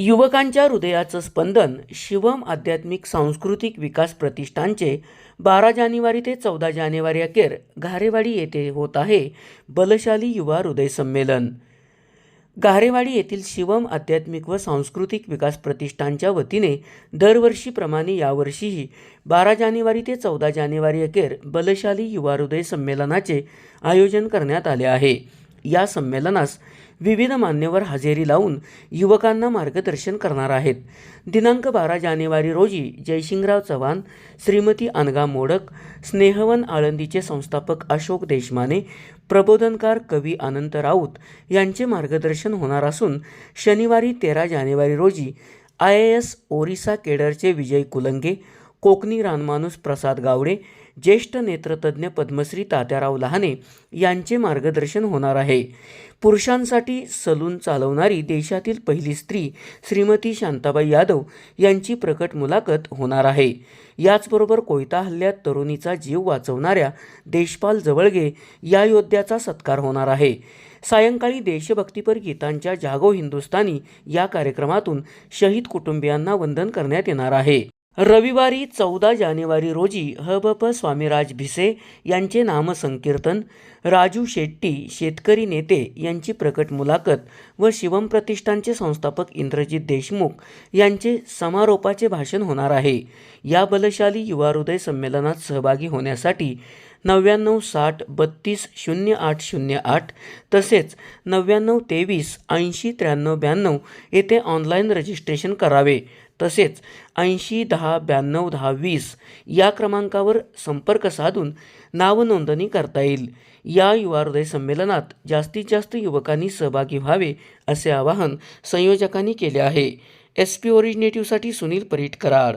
युवकांच्या हृदयाचं स्पंदन शिवम आध्यात्मिक सांस्कृतिक विकास प्रतिष्ठानचे बारा जानेवारी ते चौदा जानेवारी अखेर घारेवाडी येथे होत आहे बलशाली युवा हृदय संमेलन. घारेवाडी येथील शिवम आध्यात्मिक व सांस्कृतिक विकास प्रतिष्ठानच्या वतीने दरवर्षीप्रमाणे यावर्षीही बारा जानेवारी ते चौदा जानेवारी अखेर बलशाली युवा हृदय संमेलनाचे आयोजन करण्यात आले आहे. या संमेलनास विविध मान्यवर हजेरी लावून युवकांना मार्गदर्शन करणार आहेत. दिनांक बारा जानेवारी रोजी जयशिंगराव चव्हाण श्रीमती अनगा मोडक स्नेहवन आळंदीचे संस्थापक अशोक देशमाने प्रबोधनकार कवी अनंत राऊत यांचे मार्गदर्शन होणार असून शनिवारी तेरा जानेवारी रोजी आय ए एस ओरिसा केडरचे विजय कुलंगे कोकणी रानमाणूस प्रसाद गावडे ज्येष्ठ नेत्रतज्ञ पद्मश्री तात्याराव लहाने यांचे मार्गदर्शन होणार आहे. पुरुषांसाठी सलून चालवणारी देशातील पहिली स्त्री श्रीमती शांताबाई यादव यांची प्रकट मुलाखत होणार आहे. याचबरोबर कोयता हल्ल्यात तरुणीचा जीव वाचवणाऱ्या देशपाल जवळगे या योद्ध्याचा सत्कार होणार आहे. सायंकाळी देशभक्तीपर गीतांच्या जागो हिंदुस्तानी या कार्यक्रमातून शहीद कुटुंबियांना वंदन करण्यात येणार आहे. रविवारी चौदा जानेवारी रोजी ह बप स्वामीराज भिसे यांचे नामसंकीर्तन राजू शेट्टी शेतकरी नेते यांची प्रकट मुलाखत व शिवम प्रतिष्ठानचे संस्थापक इंद्रजित देशमुख यांचे समारोपाचे भाषण होणार आहे. या बलशाली युवा हृदय संमेलनात सहभागी होण्यासाठी नव्याण्णव साठ बत्तीस शून्य आठ शून्य आठ तसेच नव्याण्णव तेवीस ऐंशी त्र्याण्णव ब्याण्णव येथे ऑनलाईन रजिस्ट्रेशन करावे. तसेच ऐंशी दहा ब्याण्णव दहा वीस या क्रमांकावर संपर्क साधून नावनोंदणी करता येईल. या युवा हृदय संमेलनात जास्तीत जास्त युवकांनी सहभागी व्हावे असे आवाहन संयोजकांनी केले आहे. एस पी ओरिजिनेटिव्हसाठी सुनील परीट कराड